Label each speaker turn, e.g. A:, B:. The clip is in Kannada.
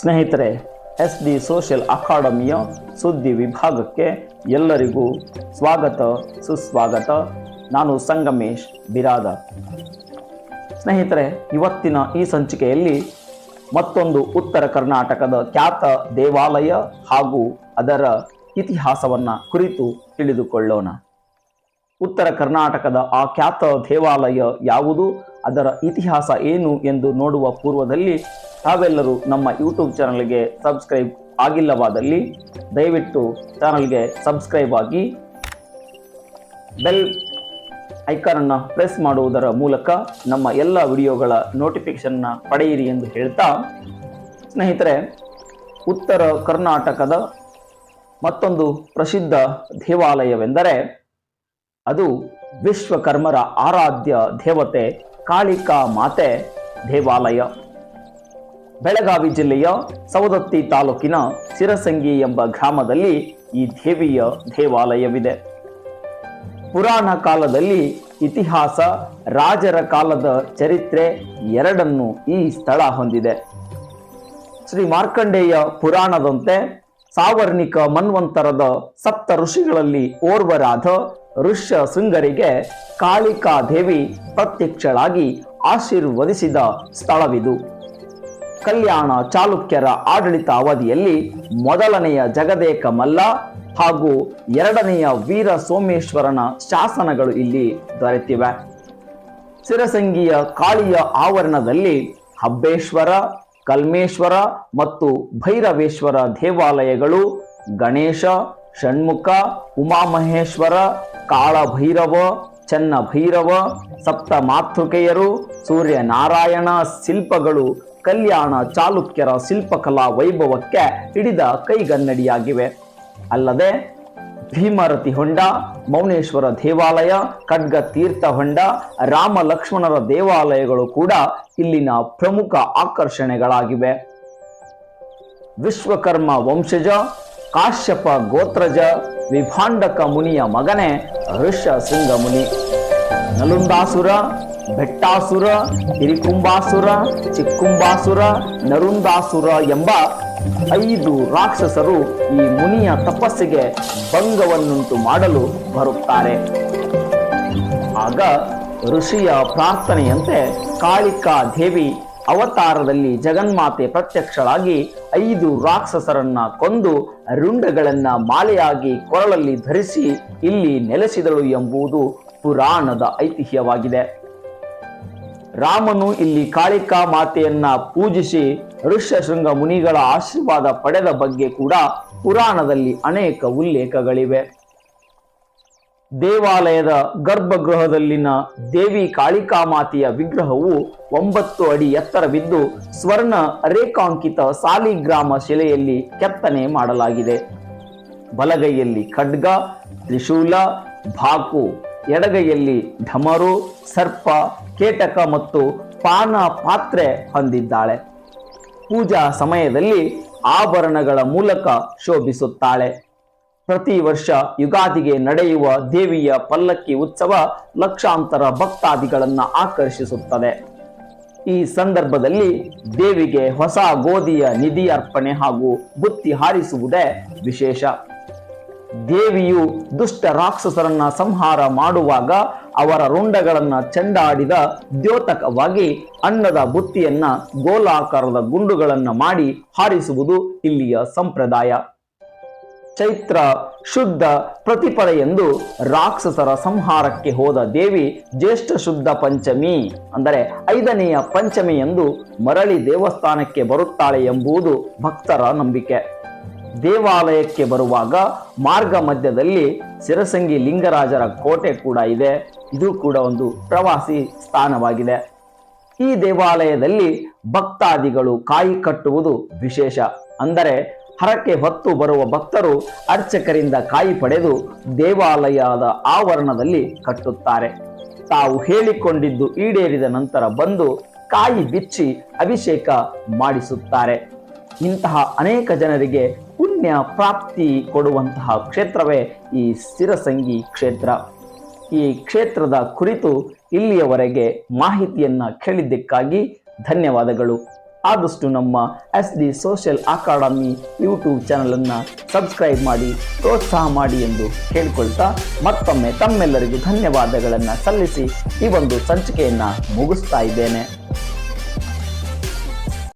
A: ಸ್ನೇಹಿತರೆ ಎಸ್ ಡಿ ಸೋಷಿಯಲ್ ಅಕಾಡೆಮಿಯ ಸುದ್ದಿ ವಿಭಾಗಕ್ಕೆ ಎಲ್ಲರಿಗೂ ಸ್ವಾಗತ, ಸುಸ್ವಾಗತ. ನಾನು ಸಂಗಮೇಶ್ ಬಿರಾದ ಸ್ನೇಹಿತರೆ, ಇವತ್ತಿನ ಈ ಸಂಚಿಕೆಯಲ್ಲಿ ಮತ್ತೊಂದು ಉತ್ತರ ಕರ್ನಾಟಕದ ಖ್ಯಾತ ದೇವಾಲಯ ಹಾಗೂ ಅದರ ಇತಿಹಾಸವನ್ನು ಕುರಿತು ತಿಳಿದುಕೊಳ್ಳೋಣ. ಉತ್ತರ ಕರ್ನಾಟಕದ ಆ ಖ್ಯಾತ ದೇವಾಲಯ ಯಾವುದು, ಅದರ ಇತಿಹಾಸ ಏನು ಎಂದು ನೋಡುವ ಪೂರ್ವದಲ್ಲಿ ತಾವೆಲ್ಲರೂ ನಮ್ಮ ಯೂಟ್ಯೂಬ್ ಚಾನಲ್ಗೆ ಸಬ್ಸ್ಕ್ರೈಬ್ ಆಗಿಲ್ಲವಾದಲ್ಲಿ ದಯವಿಟ್ಟು ಚಾನಲ್ಗೆ ಸಬ್ಸ್ಕ್ರೈಬ್ ಆಗಿ ಬೆಲ್ ಐಕಾನನ್ನು ಪ್ರೆಸ್ ಮಾಡುವುದರ ಮೂಲಕ ನಮ್ಮ ಎಲ್ಲ ವಿಡಿಯೋಗಳ ನೋಟಿಫಿಕೇಷನ್ನ ಪಡೆಯಿರಿ ಎಂದು ಹೇಳ್ತಾ, ಸ್ನೇಹಿತರೆ, ಉತ್ತರ ಕರ್ನಾಟಕದ ಮತ್ತೊಂದು ಪ್ರಸಿದ್ಧ ದೇವಾಲಯವೆಂದರೆ ಅದು ವಿಶ್ವಕರ್ಮರ ಆರಾಧ್ಯ ದೇವತೆ ಕಾಳಿಕಾ ಮಾತೆ ದೇವಾಲಯ. ಬೆಳಗಾವಿ ಜಿಲ್ಲೆಯ ಸವದತ್ತಿ ತಾಲೂಕಿನ ಸಿರಸಂಗಿ ಎಂಬ ಗ್ರಾಮದಲ್ಲಿ ಈ ದೇವಿಯ ದೇವಾಲಯವಿದೆ. ಪುರಾಣ ಕಾಲದಲ್ಲಿ ಇತಿಹಾಸ, ರಾಜರ ಕಾಲದ ಚರಿತ್ರೆ ಎರಡನ್ನು ಈ ಸ್ಥಳ ಹೊಂದಿದೆ. ಶ್ರೀ ಮಾರ್ಕಂಡೇಯ ಪುರಾಣದಂತೆ ಸಾವರ್ಣಿಕ ಮನ್ವಂತರದ ಸಪ್ತ ಋಷಿಗಳಲ್ಲಿ ಓರ್ವರಾದ ಋಷ್ಯ ಶೃಂಗರಿಗೆ ಕಾಳಿಕಾ ದೇವಿ ಪ್ರತ್ಯಕ್ಷಳಾಗಿ ಆಶೀರ್ವದಿಸಿದ ಸ್ಥಳವಿದು. ಕಲ್ಯಾಣ ಚಾಲುಕ್ಯರ ಆಡಳಿತ ಅವಧಿಯಲ್ಲಿ ಮೊದಲನೆಯ ಜಗದೇಕ ಮಲ್ಲ ಹಾಗೂ ಎರಡನೆಯ ವೀರ ಸೋಮೇಶ್ವರನ ಶಾಸನಗಳು ಇಲ್ಲಿ ದೊರೆತಿವೆ. ಸಿರಸಂಗಿಯ ಕಾಳಿಯ ಆವರಣದಲ್ಲಿ ಹಬ್ಬೇಶ್ವರ, ಕಲ್ಮೇಶ್ವರ ಮತ್ತು ಭೈರವೇಶ್ವರ ದೇವಾಲಯಗಳು ಗಣೇಶ, ಷಣ್ಮುಖ, ಉಮಾಮಹೇಶ್ವರ, ಕಾಳಭೈರವ ಚನ್ನ ಭೈರವ, ಸಪ್ತ ಮಾತೃಕೆಯರು ಸೂರ್ಯನಾರಾಯಣ ಶಿಲ್ಪಗಳು, ಕಲ್ಯಾಣ ಚಾಲುಕ್ಯರ ಶಿಲ್ಪಕಲಾ ವೈಭವಕ್ಕೆ ಹಿಡಿದ ಕೈಗನ್ನಡಿಯಾಗಿವೆ. ಅಲ್ಲದೆ ಭೀಮರತಿ ಹೊಂಡ, ಮೌನೇಶ್ವರ ದೇವಾಲಯ ಖಡ್ಗ ತೀರ್ಥ ಹೊಂಡ, ರಾಮ ಲಕ್ಷ್ಮಣರ ದೇವಾಲಯಗಳು ಕೂಡ ಇಲ್ಲಿನ ಪ್ರಮುಖ ಆಕರ್ಷಣೆಗಳಾಗಿವೆ. ವಿಶ್ವಕರ್ಮ ವಂಶಜ ಕಾಶ್ಯಪ ಗೋತ್ರಜ ವಿಭಾಂಡಕ ಮುನಿಯ ಮಗನೇ ಸಿಂಗ ಮುನಿ ನಲುಂದಾಸುರ ಬೆಟ್ಟಾಸುರ ಹಿರಿಕುಂಬಾಸುರ ಚಿಕ್ಕುಂಬಾಸುರ ನರುಂದಾಸುರ ಎಂಬ ಐದು ರಾಕ್ಷಸರು ಈ ಮುನಿಯ ತಪಸ್ಸಿಗೆ ಭಂಗವನ್ನುಂಟು ಮಾಡಲು ಬರುತ್ತಾರೆ. ಆಗ ಋಷಿಯ ಪ್ರಾರ್ಥನೆಯಂತೆ ಕಾಳಿಕಾ ದೇವಿ ಅವತಾರದಲ್ಲಿ ಜಗನ್ಮಾತೆ ಪ್ರತ್ಯಕ್ಷಳಾಗಿ ಐದು ರಾಕ್ಷಸರನ್ನ ಕೊಂದು ರುಂಡಗಳನ್ನ ಮಾಲೆಯಾಗಿ ಕೊರಳಲ್ಲಿ ಧರಿಸಿ ಇಲ್ಲಿ ನೆಲೆಸಿದಳು ಎಂಬುದು ಪುರಾಣದ ಐತಿಹ್ಯವಾಗಿದೆ. ರಾಮನು ಇಲ್ಲಿ ಕಾಳಿಕಾ ಮಾತೆಯನ್ನ ಪೂಜಿಸಿ ಋಷ್ಯಶೃಂಗ ಮುನಿಗಳ ಆಶೀರ್ವಾದ ಪಡೆದ ಬಗ್ಗೆ ಕೂಡ ಪುರಾಣದಲ್ಲಿ ಅನೇಕ ಉಲ್ಲೇಖಗಳಿವೆ. ದೇವಾಲಯದ ಗರ್ಭಗೃಹದಲ್ಲಿನ ದೇವಿ ಕಾಳಿಕಾ ಮಾತೆಯ ವಿಗ್ರಹವು ಒಂಬತ್ತು ಅಡಿ ಎತ್ತರವಿದ್ದು ಸ್ವರ್ಣ ರೇಖಾಂಕಿತ ಸಾಲಿಗ್ರಾಮ ಶಿಲೆಯಲ್ಲಿ ಕೆತ್ತನೆ ಮಾಡಲಾಗಿದೆ. ಬಲಗೈಯಲ್ಲಿ ಖಡ್ಗ, ತ್ರಿಶೂಲ, ಭಾಕು, ಎಡಗೈಯಲ್ಲಿ ಢಮರು, ಸರ್ಪ, ಕೇಟಕ ಮತ್ತು ಪಾನ ಪಾತ್ರೆ ಹೊಂದಿದ್ದಾಳೆ. ಪೂಜಾ ಸಮಯದಲ್ಲಿ ಆಭರಣಗಳ ಮೂಲಕ ಶೋಭಿಸುತ್ತಾಳೆ. ಪ್ರತಿ ವರ್ಷ ಯುಗಾದಿಗೆ ನಡೆಯುವ ದೇವಿಯ ಪಲ್ಲಕ್ಕಿ ಉತ್ಸವ ಲಕ್ಷಾಂತರ ಭಕ್ತಾದಿಗಳನ್ನು ಆಕರ್ಷಿಸುತ್ತದೆ. ಈ ಸಂದರ್ಭದಲ್ಲಿ ದೇವಿಗೆ ಹೊಸ ಗೋಧಿಯ ನಿಧಿ ಅರ್ಪಣೆ ಹಾಗೂ ಬುತ್ತಿ ಹಾರಿಸುವುದೇ ವಿಶೇಷ. ದೇವಿಯು ದುಷ್ಟ ರಾಕ್ಷಸರನ್ನ ಸಂಹಾರ ಮಾಡುವಾಗ ಅವರ ರುಂಡಗಳನ್ನು ಚೆಂಡಾಡಿದ ದ್ಯೋತಕವಾಗಿ ಅನ್ನದ ಬುತ್ತಿಯನ್ನ ಗೋಲಾಕಾರದ ಗುಂಡುಗಳನ್ನು ಮಾಡಿ ಹಾರಿಸುವುದು ಇಲ್ಲಿಯ ಸಂಪ್ರದಾಯ. ಚೈತ್ರ ಶುದ್ಧ ಪ್ರತಿಪದ ಎಂದು ರಾಕ್ಷಸರ ಸಂಹಾರಕ್ಕೆ ಹೋದ ದೇವಿ ಜ್ಯೇಷ್ಠ ಶುದ್ಧ ಪಂಚಮಿ, ಅಂದರೆ ಐದನೆಯ ಪಂಚಮಿ ಎಂದು ಮರಳಿ ದೇವಸ್ಥಾನಕ್ಕೆ ಬರುತ್ತಾಳೆ ಎಂಬುದು ಭಕ್ತರ ನಂಬಿಕೆ. ದೇವಾಲಯಕ್ಕೆ ಬರುವಾಗ ಮಾರ್ಗ ಮಧ್ಯದಲ್ಲಿ ಸಿರಸಂಗಿ ಲಿಂಗರಾಜರ ಕೋಟೆ ಕೂಡ ಇದೆ. ಇದು ಕೂಡ ಒಂದು ಪ್ರವಾಸಿ ಸ್ಥಾನವಾಗಿದೆ. ಈ ದೇವಾಲಯದಲ್ಲಿ ಭಕ್ತಾದಿಗಳು ಕಾಯಿ ಕಟ್ಟುವುದು ವಿಶೇಷ. ಅಂದರೆ ಹರಕೆ ಹೊತ್ತು ಬರುವ ಭಕ್ತರು ಅರ್ಚಕರಿಂದ ಕಾಯಿ ಪಡೆದು ದೇವಾಲಯದ ಆವರಣದಲ್ಲಿ ಕಟ್ಟುತ್ತಾರೆ. ತಾವು ಹೇಳಿಕೊಂಡಿದ್ದು ಈಡೇರಿದ ನಂತರ ಬಂದು ಕಾಯಿ ಬಿಚ್ಚಿ ಅಭಿಷೇಕ ಮಾಡಿಸುತ್ತಾರೆ. ಇಂತಹ ಅನೇಕ ಜನರಿಗೆ ಪುಣ್ಯ ಪ್ರಾಪ್ತಿ ಕೊಡುವಂತಹ ಕ್ಷೇತ್ರವೇ ಈ ಸ್ಥಿರಸಂಗಿ ಕ್ಷೇತ್ರ. ಈ ಕ್ಷೇತ್ರದ ಕುರಿತು ಇಲ್ಲಿಯವರೆಗೆ ಮಾಹಿತಿಯನ್ನು ಕೇಳಿದ್ದಕ್ಕಾಗಿ ಧನ್ಯವಾದಗಳು. ಆದಷ್ಟು ನಮ್ಮ S D social academy YouTube ಚಾನಲನ್ನು ಸಬ್ಸ್ಕ್ರೈಬ್ ಮಾಡಿ, ಪ್ರೋತ್ಸಾಹ ಮಾಡಿ ಎಂದು ಕೇಳಿಕೊಳ್ತಾ ಮತ್ತೊಮ್ಮೆ ತಮ್ಮೆಲ್ಲರಿಗೂ ಧನ್ಯವಾದಗಳನ್ನು ಸಲ್ಲಿಸಿ ಈ ಒಂದು ಸಂಚಿಕೆಯನ್ನು ಮುಗಿಸ್ತಾ ಇದ್ದೇನೆ.